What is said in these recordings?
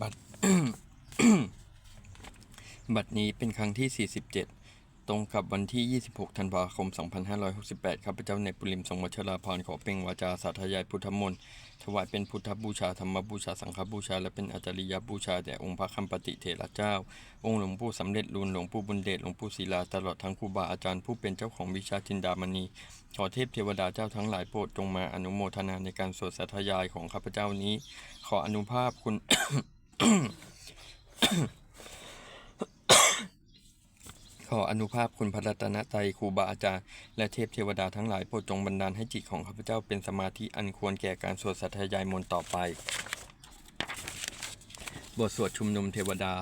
บัตรบัตรนี้เป็นครั้งที่ 47 ตรงกับวันที่ 26 ธันวาคม 2568 ข้าพเจ้าในปุริมทรงวัชราพรขอเป่งวาจาสาธยายพุทธมนต์ถวายเป็นพุทธบูชาธรรมบูชาสังฆบูชา และเป็นอาจาริยบูชาแด่องค์พระคัมปติเถระเจ้า องค์หลวงปู่สำเร็จรูนหลวงปู่บุญเดชหลวงปู่ศิลาตลอดทั้งครูบาอาจารย์ผู้เป็นเจ้าของวิชาจินดามณีขอเทพเทวดาเจ้าทั้งหลายโปรดจงมาอนุโมทนาในการสวดสาธยายของข้าพเจ้านี้ ขออนุภาพคุณ ขออนุภาพคุณพระรัตนตรัยครูบาอาจารย์ และเทพเทวดาทั้งหลายโปรดจงบันดาลให้จิตของข้าพเจ้าเป็นสมาธิอันควรแก่การสวดสัทยายมนต์ต่อไป บทสวดชุมนุมเทวดา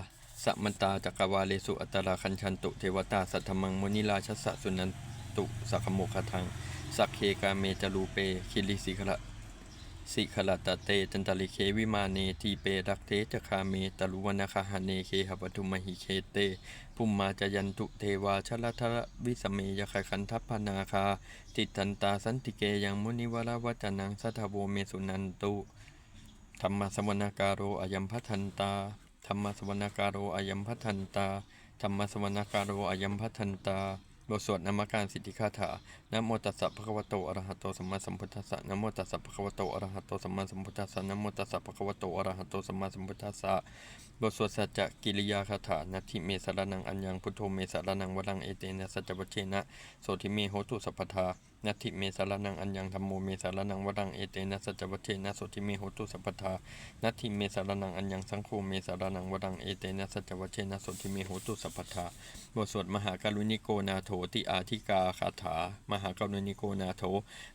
สัมมันตาจักรวาเลสุอัตตราคัญชันตุเทวตาสัทธมังมุนิราชสสะสุนันตุสักโมคทัง สักเคกาเมจารูเปคิริสิขละ สิขลัตเตจันตลิเควิมาเนทีเปรักเทจคาเมตลุวนาคาหเนเคหปทุมหิเคเตภุมมาจยันตุเทวาชลทรวิสเมยคขันทัพพนาคาติตันตาสันติเกยังมุนิวรวัจนังสัทโวเมสุนันตุธรรมสวนาการโรอยัมพัทันตาธรรมสวนาการโรอยัมพัทันตาธรรมสวนาการโรอยัมพัทันตา บทสวดนามการสิทธิคาถา นะโมตัสสะภะคะวะโต อะระหะโต สัมมาสัมพุทธัสสะ นะโมตัสสะภะคะวะโต อะระหะโต สัมมาสัมพุทธัสสะ นะโมตัสสะภะคะวะโต อะระหะโต สัมมาสัมพุทธัสสะ บทสวดสัจจกิริยาคาถานัตถิเมสารนัง อัญญัง พุทโธเมสารนังวรัง เอเตนะสัจจวัชเชนะ โสทิเมโหตุสัพพทานัตถิเมสารนัง อัญญังธัมโมเมสารนังวรัง เอเตนะสัจจวัชเชนะ โสทิเมโหตุสัพพทานัตถิเมสารนัง อัญญังสังโฆเมสารนังวรัง เอเตนะสัจจวัชเชนะ โสทิเมโหตุสัพพทา บทสวดมหาการุณิโกนาโถติอาธิกาคาถา มหากรุณิโกนาโถ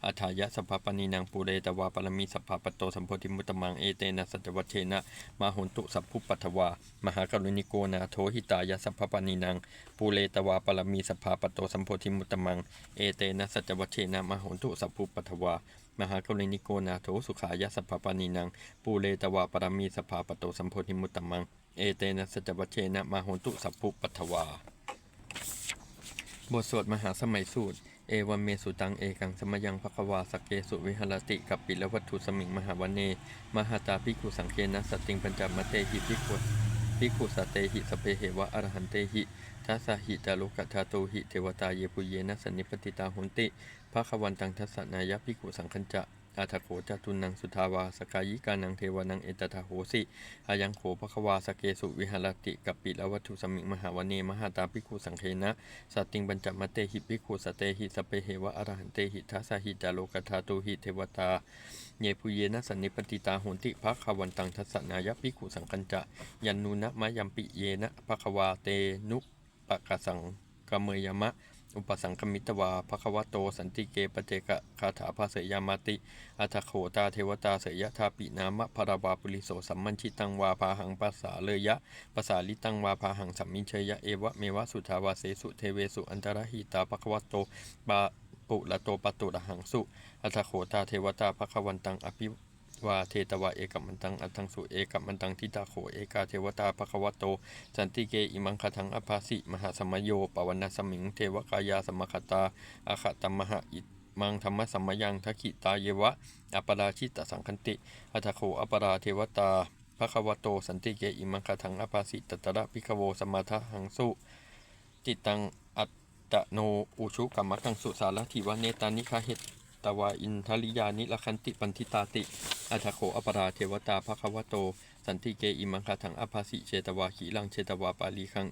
อัฏายะสัพพปณีนางปูเรตวาปรมีสัพพปโตสัมโพธิมุตตมังเอเตนะสัจวัชเชนะมาหุนตุสัพพุปัทวามหากรุณิโกนาโถหิตายะสัพพปณีนางปูเรตวาปรมีสัพพปโตสัมโพธิมุตตมังเอเตนะสัจวัชเชนะมาหุนตุสัพพุปัทวามหากรุณิโกนาโถสุขายะสัพพปานีนังปูเรตวาปรมีสภาปโตสัมโพธิมุตตมังเอเตนะสัจวัชเชนะมาโหนตุสัพพุปัทวา บทสวดมหาสมัยสูตร เอวันเมสุตังเอกังสมยังภควาสกเกสุวิหรติ กับปิลวัตถุสมิงมหาวันเน มหาตาภิกขุสังเกนะสตติงปัญจมเตหิภิกขุภิกขุสตเตหิสเพเหวะอรหันเตหิทัสหิตาโลกัตาโตหิเทวตาเยปุเยนะสันิปติตาหุนติภะคะวันตังทัสสะนายะภิกขุสังคัญจะ อาทะโขจตุนังสุทาวาสกายิกานังเทวานังเอตถาโหสิอายังโขภควาสเกสุวิหารติกับปิละวัตถุสมิงมหาวเนมหาตาภิกขุสังเคนะสัตติงบัญจมเตหิภิกขุสเตหิสเปเหวะอรหันเตหิทัสสหิจาโลกธาตุหิเทวตาเยปุเยนะสันนิปติตาโหนติภะควันตังทัสสนายภิกขุสังคัญจะยันนูนะมะยัมปิเยนะภควาเตนุปะกะสังกเมยมะ อุปสังคมิตวาภควโต สันติเกปเจกะคาถาภาเสยามาติ อัตถโขตาเทวตาเสยทาปินามะพราวาปุริโสสัมมัญชิตังวาพาหังปัสสาเลยะปัสสาลิตังวาพาหังสัมมิเชยะ เอวะเมวะสุทาวาเสสุเทเวสุอันตรหิตาภควโตปาปุละโตปตุระหังสุ อัตถโขตาเทวตาภควันตังอภิ วาเทตวาเอกัมมันตังอัตถังสุเอกัมมันตังทิตาโขเอกาเทวตาภควโต สันติเกอิมังคทังอภาสิมหาสมโยปวันสมิงเทวกายาสมคตาอาคตมหะอิมังธรรมสัมมยังทักขิตาเยวะอัปราชิตสังคันติอัตโขอัปราเทวตาภควโต สันติเกอิมังคทังอภาสิตตระพิคโวสมาทะหังสุจิตตังอัตตโนอุชุกรรมกังสุสารทิวะเนตานิคาเหต วาอินทริยานิลคันติปันทิตาติ อัตโขอปราเทวตาภควโต สันติเกอิมังคาถังอภาสิเชตวาขีลังเชตวาปาลีคัง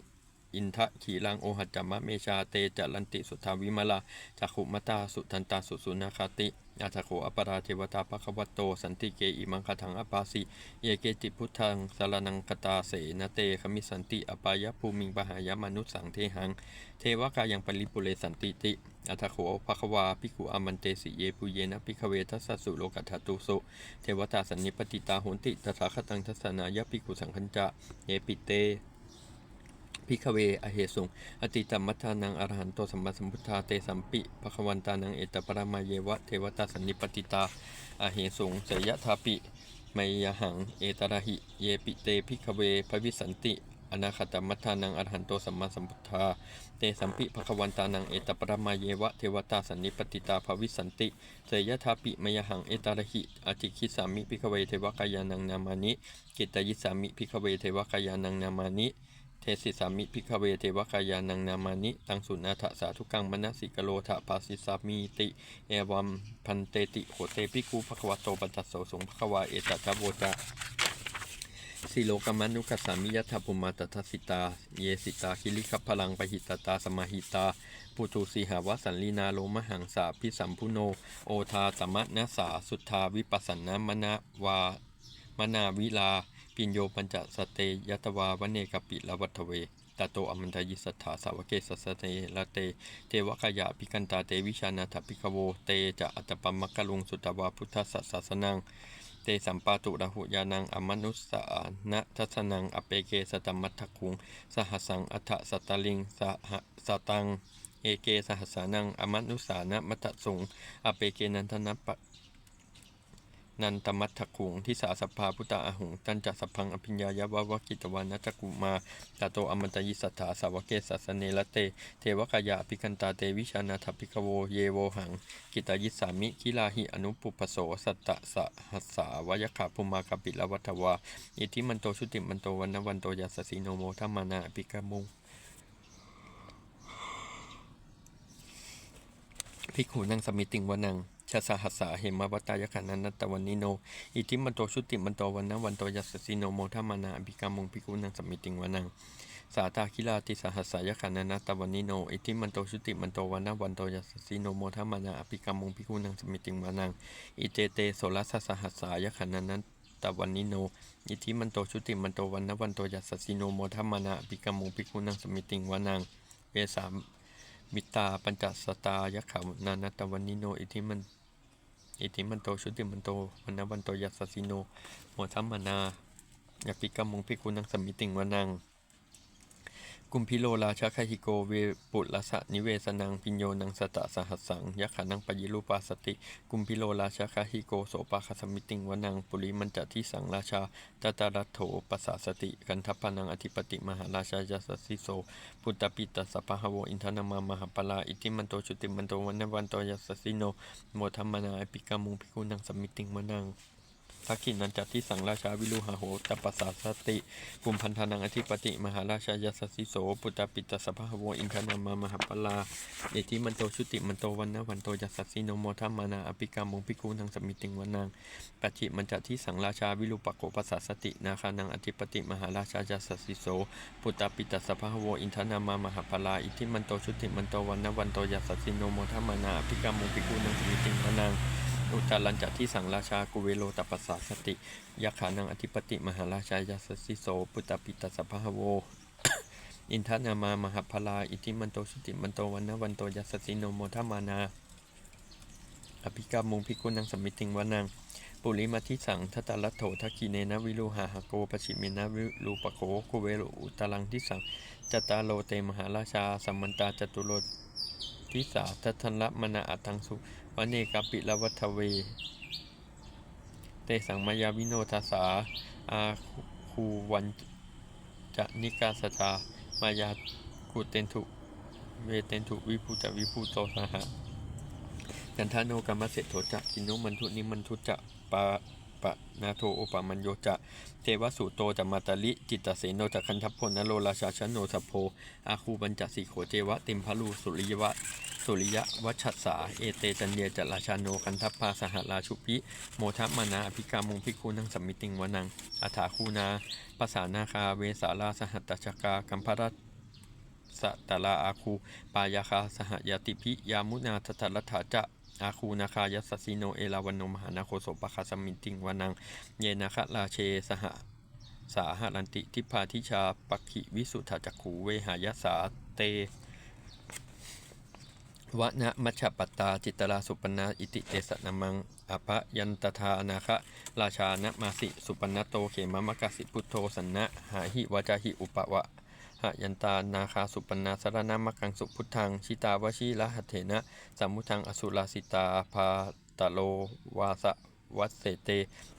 อินทะขีลังโอหัจจมะเมชาเตจลันติสุทาวิมลาจักขุมตาสุทันตาสุสุนาคาติ อาทโขอปราเทวตาภควโต สันติเกอิมังคถังอภาสิเยเกติพุทธังสารนังกตาเสนเตขมิสันติอปายภูมิงปหายมนุสสังเทหัง เทวกายังปริปุเรสันติติอัตโขภควาภิกขุอามันเตสิเยปุเยนะภิกเวทัสสะสุโลกัตตุสุเทวตาสันนิปติตาโหนติตถาคตังทัสนายภิกขุสังคัญจะเยปิเต พิกเวอเหสุง อติตัมมัทานังอรหันโตสัมมาสัมพุทธาเตสัมปิภควันตานังเอตปรมาเยวะเทวตาสันนิปติตาอเหสุงเสยทาปิไมยหัง เอตระหิ เยปิเตพิกเวภวิสันติ อนาคตมัทานังอรหันโตสัมมาสัมพุทธา เตสัมปิภคววันตานังเอตปรมาเยวะเทวตาสันนิปติตาภวิสันติเสยทาปิมยหัง เอตาระหิอติคิสามิพิกเวเทวกายานังนามานิกิตยิสามิพิกเวเทวกายานังนามานิ เทสิสามิพิกเวเทวกายานังนามานิ ตังสุนาทะสาธุกังมนสิกโลทะปาสิสามีติ เอวัมพันเตติโหเตปิกูภควโตปัจจสโสสงภควาเอตัจโวจะสิโลกมานุกัสสามิยถาภุมาตถสิตา เยสิตาคิริขพลังปหิตตาสมาหิตาปุตุสีหาวสันลีนาโลมหังสาพิสัมพุโน โอทาสมะนะสาสุทธาวิปัสสนามนะวามนาวิลา ปิญโยปัญจสเตยตวาวเนกปิละวัตเวตาโตอมันทยิสัทธาสาวเกสสเตละเต เทวกายาปิกันตาเตวิชานาถปิกโว เตจะอัตปมักกะลุงสุตวาพุทธสัสสนัง เตสัมปาตุระหุยานังอมนุสสานะทัสนังอเปเกสตมัตถคุง สหสังอัฏสัตตลิงสหสตัง เอเกสหสานังอมนุสานะมัตสุงอเปเกนันทนปะ นันตมัตถคุงทิสาสพาพุตตาอาหุงตันจัสพังอภิญญายาวะวะกิตวานัจจกุมาตาโตอมตยิสัทธาสาวเกสัสเนละเต เทวกายาปิกันตาเตวิชานาถปิกโวเยโวหัง กิตายิสามิคิลาหิอนุปุปโสสัตตะสหัสสาวยขาภุมากปิลวัตวา อิทิมันโตชุติมันโตวันนวันโตยัสสีโนโมทัมมานาปิกามุงภิกขุนังสมิติงวนัง ชาสหัสสาเหมวัตายขานันตตวันนิโนอิทิมันโตชุติมันโตวันนวันโตยัสสิโนโมทัมานาอภิกามุงภิกุนังสมิติงวนังสาตาคิลาติสหัสสายขานันตวันนิโน อิทิมันโตชุติมันโตวันนวันโตยัสสิโนโมทัมานาอภิกามุงภิกุนังสมิติงวนัง อิเตเตโสรัสสหัสสายขานันตวันนิโน อิทิมันโตชุติมันโตวันนวันโตยัสสิโนโมทัมานาอภิกามุงภิกุนังสมิติงวนังเวสาม มิตาปัญจสตายะขานานัตะวันนิโน อิทิมัน อิทิมันโต ชุติมันโตวันนวันโตยัสสิโนโมทัมมนายาปิกามุงพิกุนังสมมิติงวานัง กุมพิโลราชาคหิโกเวปุลสะนิเวสนังปิญโยนังสตะสหัสสังยะขานังปยิรูปาสติ กุมพิโลราชาคหิโกโสปาคสมิติงวนังปุริมันจะที่สังราชาตตารัตโถปัสสสติกันทัพพนังอธิปติมหาราชายัสสิโสพุตตปิตัสสะพหะวอินทนามามหาปลาอิติมันโตชุติมันโตวันนวันโตยัสสิโนโมทัมมนาอปิกามุงพิกุนังสมมิติงวนัง ทักขินันจัตที่สังราชาวิลุหาโหตปัสสาสติกุมพันธานังอธิปติ มหาราชายัสสสิโส ปุตตปิตสสะวอินทนามามหาปลาอิติมันโตชุติมันโตวันนวันโตยัสสิโนโมทัมมานาอปิกามงพิกุนังสมิติงวนังปัจจิมันจัตที่สังราชาวิลุปโกปัสสาสตินาคานังอธิปติ มหาราชายัสสสิโส ปุตตปิตสสะวอินทนามามหาปลาอิทิมันโตชุติมันโตวันนวันโตยัสสิโนโมทัมมานาอภิกรรมุปิกุนังสมิติงวนัง อุจารันจัที่สังราชากุเวโลตปัสสาสติยะขานังอธิปติมหาราชายัสสิโสปุตตปิตสสะพะโว อินทนามามหพลาอิทิมันโตชุติมันโตวันนวันโตยัสสิโนโมทมานา อภิกรรมุงพิกุนังสมิติงวนัง ปุริมาทิสังทัตตลัตโถทักีเนนะวิลูหาหโกปชิมินะวิลูปโคกุเวโลอุตลังทิสังจตตาโลเตมหาราชาสัมมันตาจตุโลทิสาทัทันละมนาอัตังสุ วเนกาปิละวัทเว เตสังมายาวิโนทัสสา อาคูวันจะนิกาสตามายากุเตนทุเวเตนทุวิภูจะวิภูโตสหะกันทาโนกรรมเสโถจะกินโนมันทุนิมันทุจะปะ ปะนาโทโอปามันโยจะ เทวสุโตจะมาตาลิ จิตตเสโนจะคันทพลนโรราชาชนโนสโพอาคูบัญจสีโขเจวะเต็มพลูสุริยวะสุริยะวัชชัสา เอเตจันเยจะราชาโนคันทัพพาสหราชุปิโมทัมานาอภิกามุงพิคูนังสัมมิติงวนังอัฐาคูนาภาษานาคาเวสาลาสหัตตชกากัมพรัตสตลาอาคูปายาคาสหยติพิยามุนาทัตตลัฐาจะ อาคูนาคายัสสิโนเอลาวันโนมหานาโคโสปะคาสมิติงวานัง เยนาคะราเชสหสาหรันติทิพาทิชาปักขิวิสุทธจักขูเวหายสาเตวะนะมัชฌปตาจิตตราสุปนาอิติเตสนามังอภยันตทานาคะราชานะมาสิ สุปนโตเขมมะกสิพุทโธสันนะหาหิวาจาหิอุปวะ หยันตานาคาสุปนาสรณามกังสุพุทธัง ชิตาวชิละหัเถนะ สัมมุทังอสุราสิตาพาตโลวาสะวัสเสเต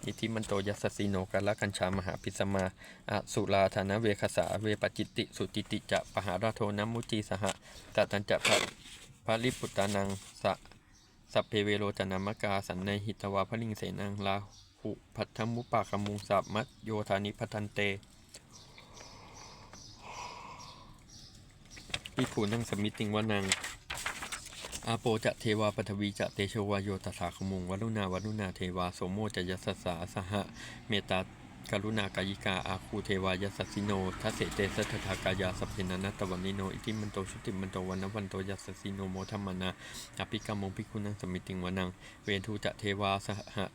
อิทิมันโตยัสสสิโนกาลกัญชามหาพิสมาอสุราธานเวคสาเวปจิตติสุติติจะปหาราโทนัมุจีสหะตตัญจะพระพระลิปุตานังสะสัพเพเวโรจนามกาสันในหิตวาพลิงเสนังลาหุพัทธมุปปากมุงสัพมัตโยธานิพัทันเต พิขูนั่งสมิติงวานัง อาโปจะเทวาปฐวีจะเตโชวายโยตถาคมุงวรุณาวรุณาเทวาโสโมจะยสสาสหะเมตตา กรุณากายิกาอาคูเทวายัสสสิโนทัสเสเตสัทธากายาสพเพนันตวันนิโน อิทิมันโตชุติมันโตวันนวันโตยัสสิโนโมทัมมนาอภิกรรมงพิคุนังสมิติงวนัง เวทูจะเทวาส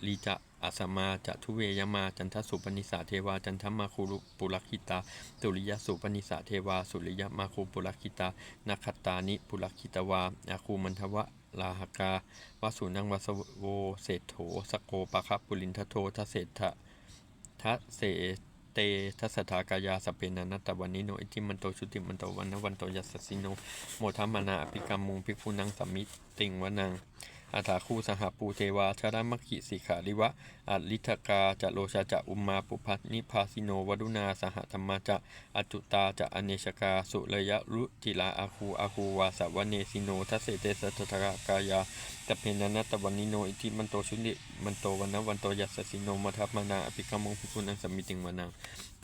หลีจะอาสมาจะทุเวยมาจันทสุปนิสาเทวาจันทมาคุรุปุรคิตาสุริยสุปนิสาเทวาสุริยมาคูปุรคิตานาคตานิปุรคิตวาอาคูมันทวะลาหกาวสุนังวสโวเศโถสโกปะคะปุลินทโททเศรษฐะ ทะเสเตทัสสทากายาสเพนันตวันนิโนอิทิมันโตชุติมันโตวันนวันโตยัสสิโนโมทัมมานาอภิกรรมมุงพิกขุนังสัมมิติงวนังอาถาคูสหปูเทวาชรมัคคิสิขาริวะอัลิทกาจะโลชาจะอุมมาปุพันิพาสิโนวดุนาสหธรรมาจะอจุตาจะอเนชกาสุระยะรุจิลาอาคูอาคูวาสวเนสิโนทัสเสตสัทธกายา ตเพนันตวันนิโนอิทิมันโตชุนิมันโตวันนะวันโตยัสสิโนมัทัพมานาอภิกรรมงพิกุนังสมิติงวานัง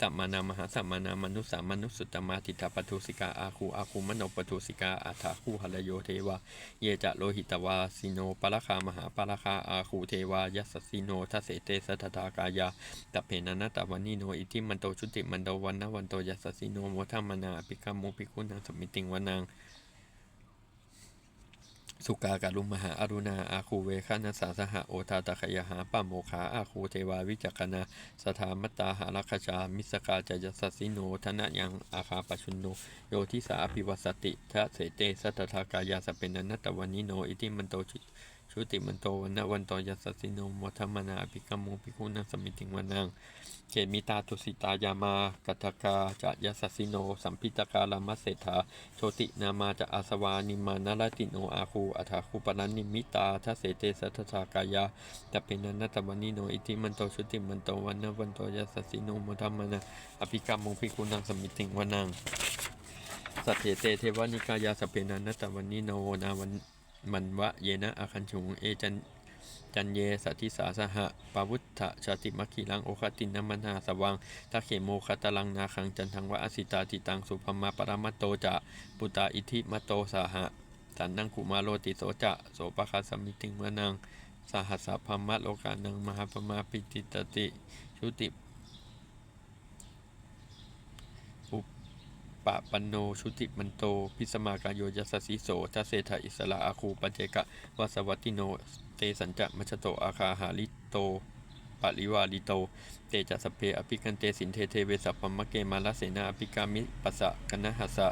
ตัมมานามหาสัมมานามนุสสามนุสสุตตมาทิตาปทุสิกาอาคูอาคูมโนปทุสิกาอาถาคูหลโยเทวาเยจะโลหิตวาสิโนปะละคามหาปะละคาอาคูเทวายัสสิโนทัสเสเตสัทธากายาตัพเพนันตวันนิโนอิทิมันโตชุติมันโตวันนะวันโตยัสสิโนโมทัมมนาอภิกรรมโมภิกขุนังสมิติงวานัง สุกาการุมหาอรุณาอาคูเวขานัสสาสหะโอทาตะขยหาปะโมขาอาคูเทวาวิจักนาสถามัตตาหารัคชา มิสกาจยัสสสิโนธนะยังอาคาปชุนโนโยทิสาอภิวัสติทะเสเตสัทธากายาสเปนันตวันนิโนอิติมันโตชุชุติมันโตวันวันโตยัสสสิโนมทัมมนาภิกมโมภิกขุนังสมิติงวนัง เขมิตาตุสิตายามากัตถกาจะยัสสสิโน สัมพิตกาลามัสเสถาโชตินามาจะอาสวานิมานารติโนอาคูอัฐาคูปนันนิมิตาทัเสเตสัทธากายาตะเป็นนัตวันนิโนอิติมันโตชุติมันโตวันนวันโตยัสสสิโนโมทัมมนาอภิกรรมโมภิกขุนังสมิติงวนังสัตเถเตเทวานิกายาสเพนันนตวันนิโนนาวันมันวะเยนะอาคันชุงเอจัน จันเยสัทธิสาสหะปาวุธะชาติมัคคิลังโอคตินนมนาสวังทักเขโมคตลังนาคังจันทังวะอสิตาติตังสุภมาปรมัตโตจะปุตตาอิทิมตโตสหะสันนังคุมาโรติโสจะโสปะคาสมิติงวนังสหัสสะพมะโลกานังมหาปมาปิติตติชุติ ปะปันโนชุติมันโต พิสมากายโยยัสสิโสทัเศธาอิสระอาคูปัจเจกะวาสวัตติโน เตสัญจะมัชโตอาคาหาลิโตปริวาลิโต เตจะสเพอภิกันเตสินเทเทเวสัพพมะเกมาลเสนาอภิกามิปัสสะกนะหัสสะ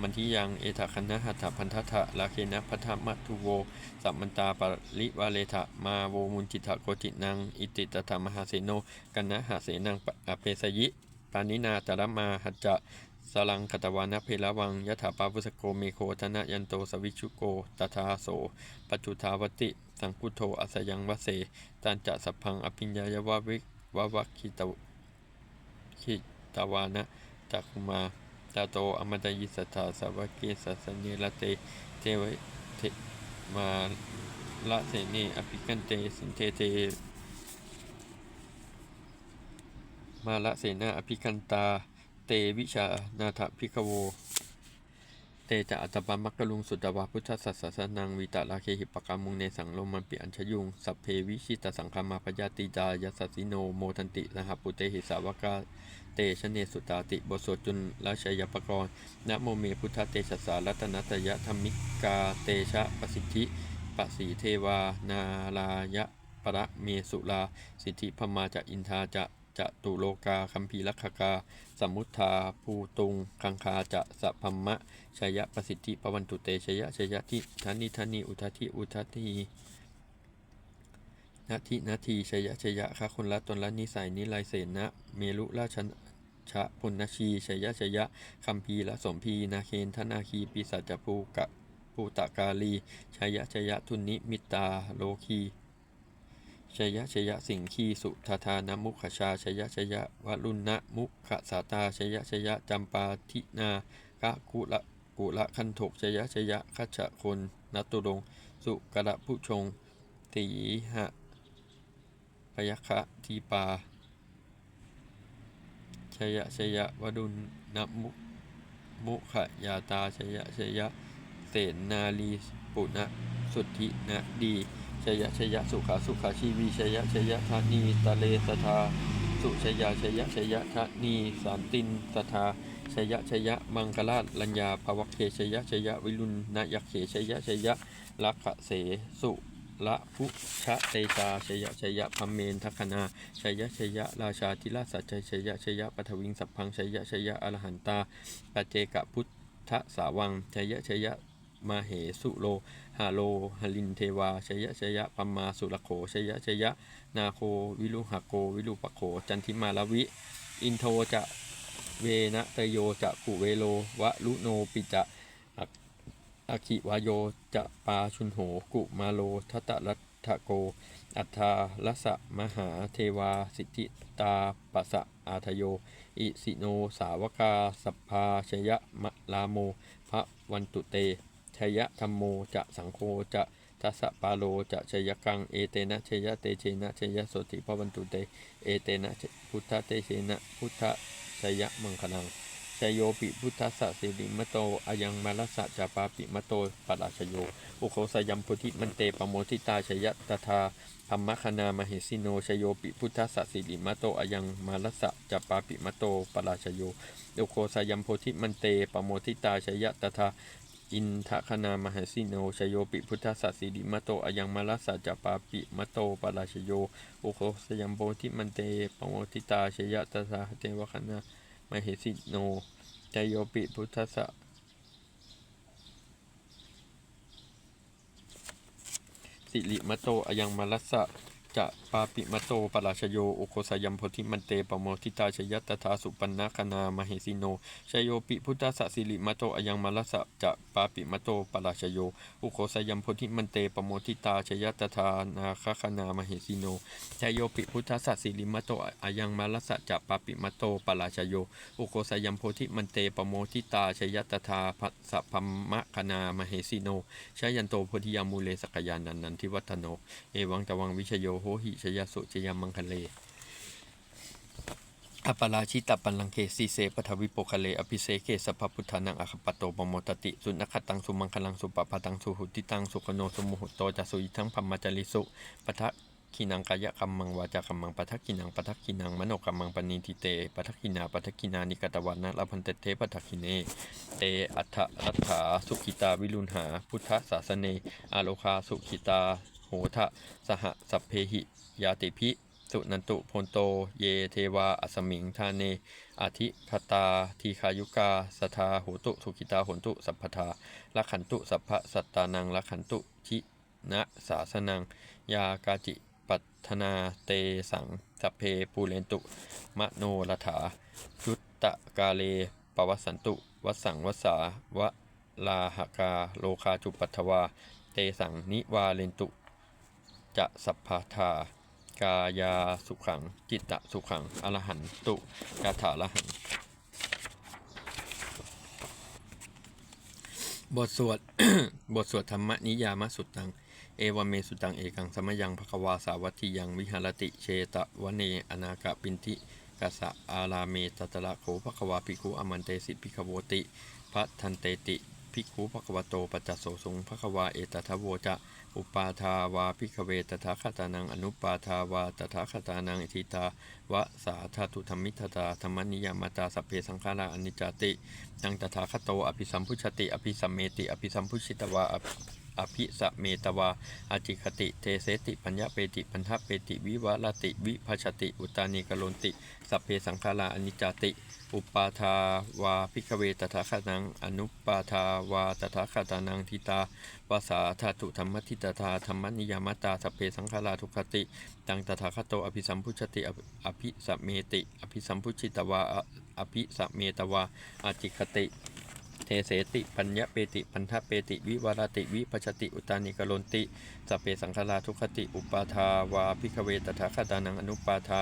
มันทิยังเอถคณหัตถพันธะลาเคนะพัทธมัทุโว สัมมันตาปริวาเลทะมาโวมุนจิตะโกจินัง อิติตถามหาเสโนกันนะหาเสนังปะอเปสยิปานินาตระมาหัจจะ สลังคตวานะเพลวังยถาปาวุสโกเมโคธนะยันโตสวิชุโกตถาโสปัจจุทาวติ สังกุโทอัสยังวเสตันจะสัพพังอภิญญายวาวิวาวคิตวคิตวานะจักุมาตาโตอมตยิสตถาสาวกเกสัสเนละเตเทวเทมาละเสเนอภิกันเตสินเทเตมาละเสนาอภิกันตา เตวิชานาถพิกโว เตจะอัตปามักกะลุงสุตวาพุทธสัสสนังวิตาลาเคหิปกามุงเนสังโลมันเปิอัญชยุง สัพเพวิชิตสังคามาปยาติจายัสสสิโนโมทันติสหปุเตหิสาวกาเตชะเนสุตาติบทสวดจุลราชยปกรณ์นะโมเมพุทธเตชะสารัตนัตยธรรมิกาเตชะปสิทธิปสีเทวานาลายะประเมสุลา สิทธิพมาจะอินทาจะจะตุโลกาคัมภีรักขกา สมุทธาภูตุง คังคาจะสัพพมะชยะประสิทธิปวันตุเตชยชยทิทันนิทันนิอุทธิอุทธินาทินาทีชยชยะคะคนละตนละนิสัยนิลายเสนะเมลุราชชะพุนชีชยชยะคัมภีละสมพีนาเคนทนาคีปีสัจภูกะภูตกาลีชยชยะทุนนิมิตาโลคี ชยะชยะสิงคีสุทาทานมุขชาชยะชยะวรุณะมุขสาตาชยะชยะจำปาทินากะกุละกุละคันถกชยะชยะคัจฉคนนัตุรงสุกระผู้ชงตีหะพยคะทีปาชยะชยะวดุลนมุมุขยาตาชยะชยะเสนนาลีปุณะสุทธินะดี ชยะชยะสุขาสุขาชีวีชยะชยะทานีตะเลสทาสุชยะชยะชยะทานีสามตินสทาชยะชยะมังคลาลัญญาภวเคชยะชยะวิรุณนยักเขชยะชยะลักขะเสสุละพุชะเตชาชยะชยะพัมเมนทัคคณาชยะชยะราชาธิราชสัจชยะชยะปฐวิงสัพพังชยะชยะอรหันตาปเจกพุทธสาวังชยะชยะมาเหสุโล หาโลหลินเทวาชยะชยะปัมมาสุรโขชยะชยะ นาโค วิลุหะโก วิลุปะโข จันทิมาลวิ อินโทจะเวนะเตโยจะกุเวโล วะลุโนปิจะอะคิวายโยจะปาชุนโหกุมาโลทัตตะรัตโก อัฏฐาลสะมหาเทวาสิทธิตาปะสะอาทโย อิสิโนสาวกาสัพพาชยะมะลาโม พระวันตุเต ชยธรรมโมจะสังโฆจะทัสสะปาโลจะชยกังเอเตนะชยเตเชนะชยโสติพระวันตุเตเอเตนะพุทธเตเชนะพุทธชยมังคลังชยโยปิพุทธสสะสิริมโตอายังมาลสะจาปาปิมโตปราชโย อุโคสยัมพุทธิมันเตปโมทิตาชยตถาธรรมคณามเหสิโนชโยปิพุทธสัสสิริมโตอายังมาลสะจัปปาปิมโตปราชโยโยโคสยัมโพธิมันเตปโมทิตาชยตถา อินทคณามหสิโนชโยปิพุทธสัสสิริมโตอยังมาลสะจัปปาปิมโตปราชโยโอโคสยัมโพธิมันเตปโมทิตาชยะตถาเทวคณามหสิโนชโยปิพุทธสัสสิริมโตอยังมาลัสสะ จะปาปิมะโตปราชโยโอโคสยัมโพธิมันเตปโมทิตาชยัตถาสุปันนาคณามเหสิโนชโยปิพุทธสสิริมะโตอายังมลสะจะปาปิมะโตปราชโยโอโคสยัมโพธิมันเตปโมทิตาชยัตถานาคคณามเหสิโนชโยปิพุทธสสิริมะโตอายังมลสะจะปาปิมะโตปราชโยโอโคสยัมโพธิมันเตปโมทิตาชยัตถาภัสสะพัมะคณามเหสิโนชยันโตโพธิยามูเลสกยานันนันทิวัฒโน เอวังตวังวิชโยโหหิชยสุชยามังคะเลอปราชิตปันลังเคสีเสปทวิโปคะเลอภิเสเกสัพพพุทธานังอคปโตปมตติ สุนัขตังสุมังคลังสุปปะตังสุหุติตังสุขโนสุมุหุโตจะสุอิทังพัมมาจริสุปทะขีนังกายกัมมังวาจากัมมังปทักขีนังปทักขีนังมโนกัมมังปณิทิเตปทักขีนาปทักขีนานิกตวานะลาพันเตเทปทักขีเนเตอัฏฐรัฐาสุขิตาวิรุณหา พุทธศาสเนอาโลคาสุขิตา โหทะสหสัพเพหิ ยาติพิสุนันตุพนโต เยเทวา อัสมิงทาเนอาทิคตา ทีคายุกาสทาโหตุสุขิตาโหนตุ สัพพทาละขันตุ สัพพสัตตานังละขันตุทินะสาสนัง ยากาจิปัฒนาเตสังสัพเพปูเรนตุ มโนรถายุตตะกาเลปวัสสันตุ วสังวสาวะลาหกา โลคาจุปัทวา เตสังนิวาเลนตุ จะสัพพาทากายาสุขัง จิตตะสุขังอรหันตุกาถาละหัง บทสวด บทสวดธรรมนิยามสุตตัง เอวเมสุตังเอกังสมยังภควาสาวัติยังวิหารติเชตะวเนอนาคปินทิกัสะอาราเมตตระโขภควาภิกขุอมันเตสิภิกขโวติพัทันเตติภิกขุภควโตปัจจโสสงภควาเอตทะโวจะ อุปาทาวาพิกเวตถาคตานังอนุปาทาวาตถาคตานังอิทิตาวะสาธาตุธรรมิทตาธรรมนิยามตาสัพเพสังขาราอนิจจตินังตถาคตโตอภิสัมพุชติอภิสัมเมติอภิสัมพุชิตวา อภิสเมตวาอาจิคติเทเสติปัญญาเปติปัญทเปติวิวะลติวิภชติ อุตานิกโลนติสัพเพสังขาราอนิจจติ อุปาทาวาพิกเวตถาคตังอนุปาทาวาตถาคตานังทิตาวาสาธาตุธรรมทิตตาธรรมนิยามตาสัพเพสังขาราทุกขติ ตังตถาคตโตอภิสัมพุชติอภิอภิสัมเมติ อภิสัมพุชิตวาอภิสัมเมตวาอาจิคติ เทเสติปัญญเปติปันทะเปติ วิวารติวิปชติอุตานิกโลนติสเพสังฆราทุกขติอุปาทาวาพิกเวตถาคตานังอนุปาทา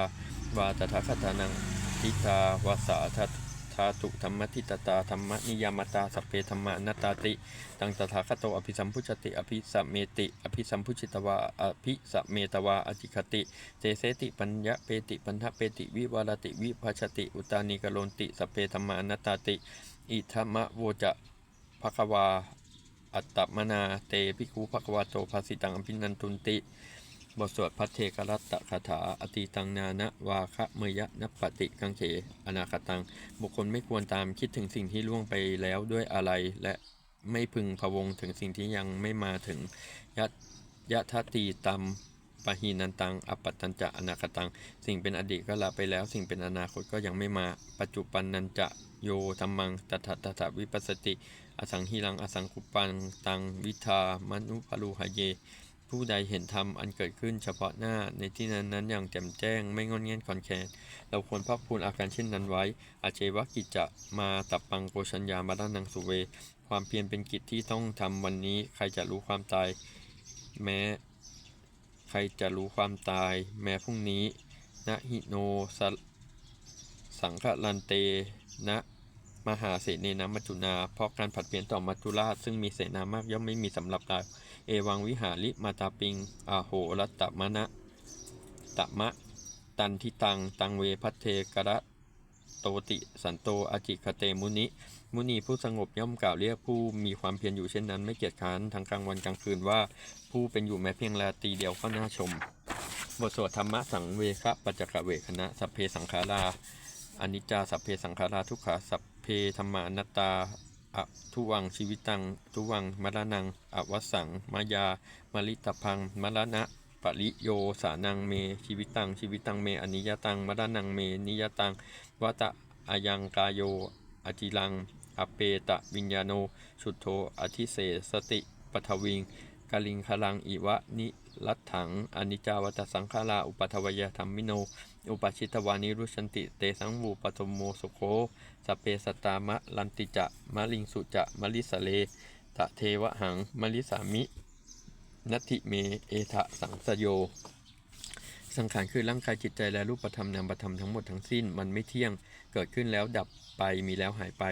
วาตถาคตานังทิทาวาสาทัทาตุธรรมทิตตาธรรมนิยามตาสเพธรรมานตาติ ตังตถาคตโตอภิสัมพุชติอภิสัมเมติ อภิสัมพุชิตวาอภิสัมเมตวาอจิคติเจเสติปัญญเปติปัญทเปติวิวารติวิภาชติอุตานิกโลนติสเพธรรมานตาติ อิธมะโวจะภควา อัตตมนาเตภิกขุภควาโตภาสิตังอภินันทุนติ บทสวดพัทเทกรัตตคาถา อติตังนานะวาคะเมยะนปฏิกังเข อนาคตัง บุคคลไม่ควรตามคิดถึงสิ่งที่ล่วงไปแล้วด้วยอะไร และไม่พึงพะวงถึงสิ่งที่ยังไม่มาถึงยัยะทตีตัมปะหีนันตังอปปัตตัญจะอนาคตัง สิ่งเป็นอดีตก็ละไปแล้ว สิ่งเป็นอนาคตก็ยังไม่มา ปัจจุบันนันจะ โยธรรมังตถาตถาวิปัสสติ อสังหิรัง อสังคุปังตังวิทามนุปรูหะเย ผู้ใดเห็นธรรมอันเกิดขึ้นเฉพาะหน้าในที่นั้นนั้นอย่างแจ่มแจ้งไม่งอนเงียนคอนแคนเราควรพักพูนอาการเช่นนั้นไว้ อาเจวกิจจะมาตับปังโกชัญญามาด้านนังสุเว ความเพียรเป็นกิจที่ต้องทำวันนี้ใครจะรู้ความตายแม้ ใครจะรู้ความตาย แม้พรุ่งนี้นะหิโนสะสังฆลันเตนะ มหาเสนนะมัจจุนา เพราะการผัดเปลี่ยนต่อมัจจุราชซึ่งมีเสนามากย่อมไม่มีสำหรับเราเอวังวิหาริมาตาปิงอาโหรัตตมะนะตะมะ ตันทิตัง ตังเวพัทเทกระโตติสันโตอาจิคเตมุนิ มุนีผู้สงบย่อมกล่าวเรียกผู้มีความเพียรอยู่เช่นนั้นไม่เกียจค้านทั้งกลางวันกลางคืนว่าผู้เป็นอยู่แม้เพียงราตรีเดียวก็น่าชม บทสวดธรรมะสังเวคะปัจจกเวคณะสัพเพสังขาราอนิจจาสัพเพสังขาราทุกขาสัพ เพธรรมานัตตาอะทุวังชีวิตัง ทุวังมรณังอวสังมายามลิตพังมรณะปริโยสานังเมชีวิตัง ชีวิตังเมอนิยตังมรณังเมนิยตังวัตะอายังกายโยอจิลังอเปตะวิญญาโนชุดโธอธิเสสติปทวิงกลิงคลังอิวะนิรัตถังอนิจาวัตสังขาราอุปัทวยธรรมมิโน อุปชิตวานิรุชันติเตสังวูปทมโมสุโคสเปสตามะลันติจะมะลิงสุจะมะลิสะเลตะเทวหังมะลิสามินัติเมเอทะสังสโย สังขารคือร่างกายจิตใจและรูปธรรมนามธรรมทั้งหมดทั้งสิ้นมันไม่เที่ยงเกิดขึ้นแล้วดับไปมีแล้วหายไป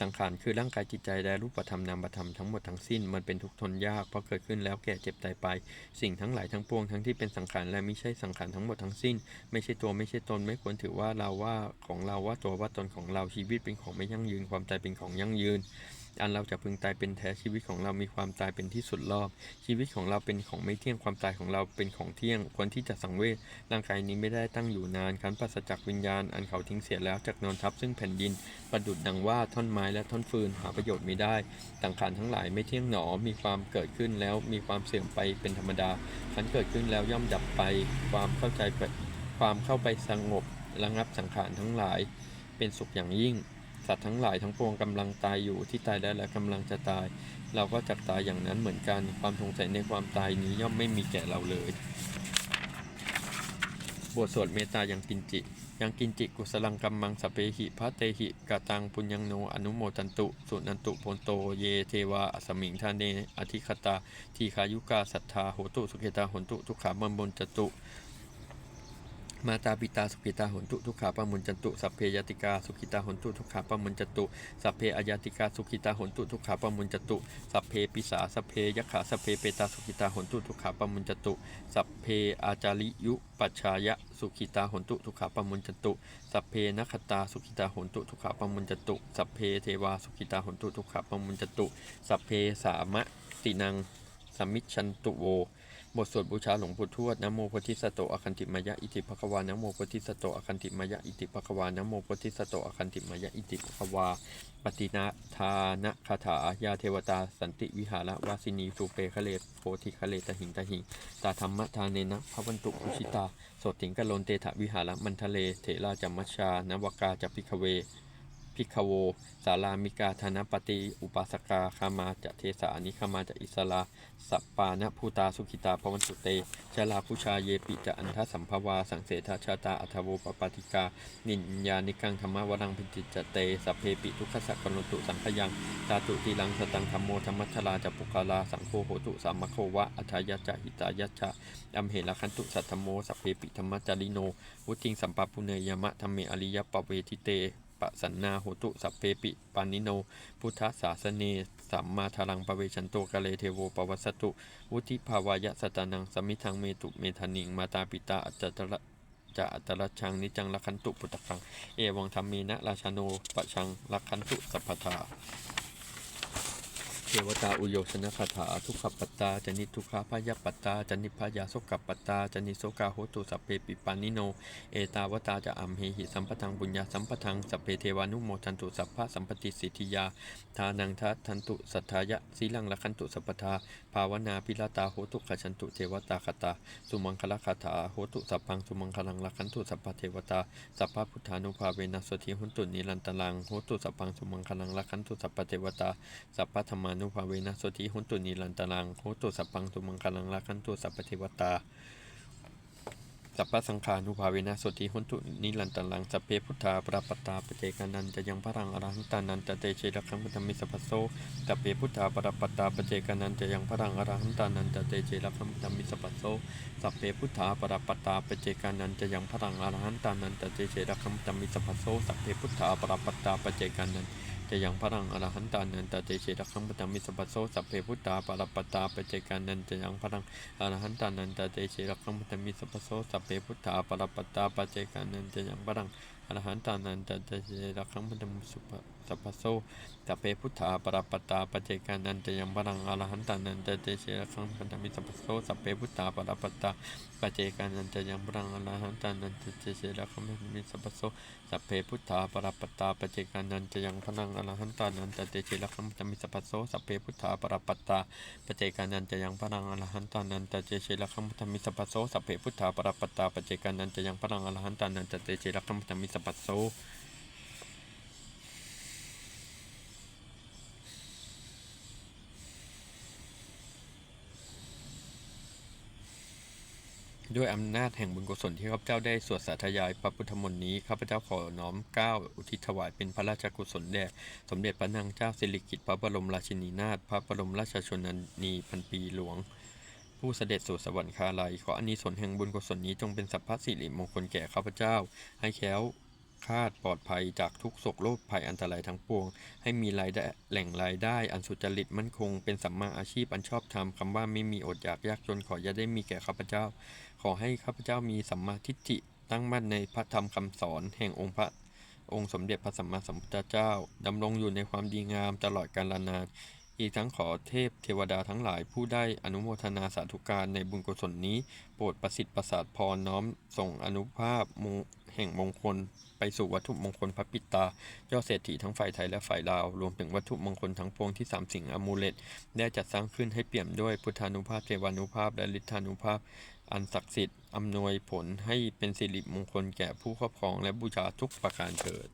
สังขารคือร่างกายจิตใจและรูปธรรมนามธรรมทั้งหมดทั้งสิ้นมันเป็นทุกข์ทนยากเพราะเกิดขึ้นแล้วแก่เจ็บตายไป สิ่งทั้งหลายทั้งปวงทั้งที่เป็นสังขารและไม่ใช่สังขารทั้งหมดทั้งสิ้น ไม่ใช่ตัวไม่ใช่ตนไม่ควรถือว่าเราว่าของเราว่าตัวว่าตนของเราชีวิตเป็นของไม่ยั่งยืนความใจเป็นของยั่งยืน อันเราจะพึงตายเป็นแท้ชีวิตของเรามีความตายเป็นที่สุดรอบ ชีวิตของเราเป็นของไม่เที่ยงความตายของเราเป็นของเที่ยงควรที่จะสังเวชร่างกายนี้ไม่ได้ตั้งอยู่นานคันปราศจากวิญญาณ อันเขาทิ้งเสียแล้วจากนอนทับซึ่งแผ่นดินประดุดดังว่าท่อนไม้และท่อนฟืนหาประโยชน์ไม่ได้สังขารทั้งหลายไม่เที่ยงหนอมีความเกิดขึ้นแล้วมีความเสื่อมไปเป็นธรรมดาคันเกิดขึ้นแล้วย่อมดับไป ความเข้าใจความเข้าไปสงบระงับสังขารทั้งหลาย เป็นสุขอย่างยิ่ง สัตว์ทั้งหลายทั้งปวงกำลังตายอยู่ที่ตายแล้วและกำลังจะตาย เราก็จักตายอย่างนั้นเหมือนกัน ความสงสัยในความตายนี้ย่อมไม่มีแก่เราเลย บทสวดเมตตายังกินจิยังกินจิกุสลังกัมมังสเปหิพระเตหิกาตังปุญญังโนอนุโมทันตุ สุนันตุโพนโตเยเทวาอสมิงทาเนอธิคตาทีคายุกาสัทธาโหตุสุเกตาหนตุทุกขามัมบนจตุ มาตาปิตาสุขิตาหนตุทุกขาปมุนจันตุสัพเพยติกาสุขิตาหนตุทุกขาปมุนจันตุสัพเพอยาติกาสุขิตาหนตุทุกขาปมุนจันตุสัพเพปิสาสัพเพยขะสัพเพเปตาสุขิตาหนตุทุกขาปมุนจันตุสัพเพอาจาริยุปัชชายะสุขิตาหนตุทุกขาปมุนจันตุสัพเพนัคตาสุขิตาหนตุทุกขาปมุนจันตุสัพเพเทวาสุขิตาหนตุทุกขาปมุนจันตุสัพเพสามะตินังสมิชชันตุโว บทสวดบูชาหลวงปู่ทวดนะโมโพธิสัตโตอคันติมายะอิติภควานะโมโพธิสัตโตอคันติมายะอิติภควานะโมโพธิสัตโตอคันติมายะอิติภควา ปฏินาทานะคาถายาเทวตาสันติวิหารวาสินีสุเปคะเลโพธิคะเลตหิงตหิงตาธรรมทานเนนะพระวันตุกุชิตา โสติงกะโลนเตถะวิหารมันทะเลเถราจัมมัชานวกาจัพิกเว พิกโว สารามิกาธนปฏิ อุปาสกาคามาจะเทสานิคามาจะอิสลาสัปปานะภูตาสุขิตาพวันสุเตชลาพุชาเยปิจะอันทสัมภวา สังเสทชาตาอัทโวปปาติกา นิญญานิกังธรรมวรังพิจิจเตสัพเพปิทุกขสักกนตุสังขยังตาตุทีลังสตังธรรมโมธรรมัชลาจะปุกาลาสังโฆโหตุสามะโควะอัทายะจะหิตายะจะอัมเหละคันตุสัทธโมสัพเพปิธรรมจาริโนวุติงสัมปะปุเนยมะธรรมเมอริยปเวทิเต ปะสันนาโหตุสัพเพปิปานิโน พุทธศาสเนสัมมาทารังปะเวชันโตกะเลเทโวปวัสตุ วุธิภาวายะสตานังสมิทังเมตุเมธานิงมาตาปิตาอัจจตระจะอัตตรชังนิจังลักขันตุปุตตะคัง เอวังธรรมีนะราชาโนปะชังลักขันตุสัพพทา เทวตาอุโยชนะคาถาทุกขปัตตาจนิทุกขาพยปัตตาจนิพยาสกปัตตาจนิโสกาโหตุสัพเพปิปานิโน เอตาวตาจะอัมเหหิสัมปทังบุญญาสัมปทังสัพเพเทวานุโมทันตุสัพพะสัมปติสิทธิยาทานังทัทันตุสัทธายะสีลังละคันตุสัพพทาภาวนาพิลาตาโหตุขชันตุเทวตาคตา สุมังคลคาถาโหตุสัพพังสุมังคลังลักขันตุสัพพเทวตา สัพพะพุทธานุภาเวนัสสติหุนตุนิรันตลังโหตุสัพพังสุมังคลังลักขันตุสัพพเทวตา สัพพะธรรมานุภาเวนัสสติหุนตุนิรันตรังโหตุสัพพังสุมังคลังลักขันตุสัพพเทวตา สัพพะสังขานุภาเวนะสติหุนตุนิรันตรังสัพเพพุทธาปราปตาปเจกานันจะยังพระรังอรหันตานันจะเตเชระคังพุทธมิสัพพโสสัพเพพุทธาปราปตาปเจกานันจะยังพระรังอรหันตานันจะเตเชระคังพุทธมิสัพพโสสัพเพพุทธาปราปตาปเจกานันจะยังพระรังอรหันตานันจะเตเชระคังพุทธมิสัพพโสสัพเพพุทธาปราปตตาปเจกานัน จะยังพระรังอรหันตานันตเจเชระคังปตังมิสปัสโซสัพเพพุทธาปรปตตาปเจกานันจะยังพระรังอรหันตานันตเจเชระคังปตังมิสปัสโซสัพเพพุทธาปรปตตาปเจกานันจะยังพระรัง อรหันตานันตเตเชระคังปตังมิสุปัสโสสัพเพพุทธาปรปตตาปเจกานันจะยังพระรังอรหันตานันตเตเชระคังปตังมิสปัสโสสัพเพพุทธาปรปตตาปเจกานันจะยังพระรังอรหันตานันตเตเชระคังปตังมิสปัสโสสัพเพพุทธาปรปตตาปเจกานันจะยังพนังอรหันตานันจะเตเชระคัมจะมิสปัสโสสัพเพพุทธาปรปตตาปเจกานันจะยังพนังอรหันตานันจะเตเชระคัมจะมิสปัสโสสัพเพพุทธาปรปตาปเจกานันจะยังพนังอรหันตานันจะเตเชระคัมจะมิสปัสโสด้วยอำนาจแห่งบุญกุศลที่ข้าพเจ้าได้สวดสาธยายพระพุทธมนต์นี้ข้าพเจ้าขอน้อมก้าอุทิศถวายเป็นพระราชกุศลแด่สมเด็จพระนางเจ้าสิริกิติ์พระบรมราชินีนาถพระบรมราชชนนีพันปีหลวง ผู้เสด็จสู่สวรรคาลัยขออานิสงส์แห่งบุญกุศลนี้จงเป็นสัพพสิริมงคลแก่ข้าพเจ้า ให้แคล้ว คาดปลอดภัยจากทุกโศกโรคภัยอันตรายทั้งปวง ให้มีรายได้แหล่งรายได้ อันสุจริตมั่นคง เป็นสัมมาอาชีพอันชอบธรรมคำว่าไม่มีอดอยากยากจนขออย่าได้มีแก่ข้าพเจ้า ขอให้ข้าพเจ้ามีสัมมาทิฏฐิตั้งมั่นในพระธรรมคำสอน แห่งองค์พระองค์สมเด็จพระสัมมาสัมพุทธเจ้าดำรงอยู่ในความดีงามตลอดกาลนาน อีกทั้งขอเทพเทวดาทั้งหลายผู้ได้อนุโมทนาสาธุการในบุญกุศลนี้ โปรดประสิทธิ์ประสาทพรน้อมส่งอนุภาพมง ห่งมงคล ไปสู่วัตถุมงคลพระปิตายอดเศรษฐีทั้งฝ่ายไทยและฝ่ายลาว รวมถึงวัตถุมงคลทั้งปวงที่สามสิ่งอมูเลตได้จัดสร้างขึ้นให้เปี่ยมด้วยพุทธานุภาพเทวานุภาพ และฤทธานุภาพ อันศักดิ์สิทธิ์อำนวยผลให้เป็นสิริมงคลแก่ผู้ครอบครองและบูชาทุกประการเถิด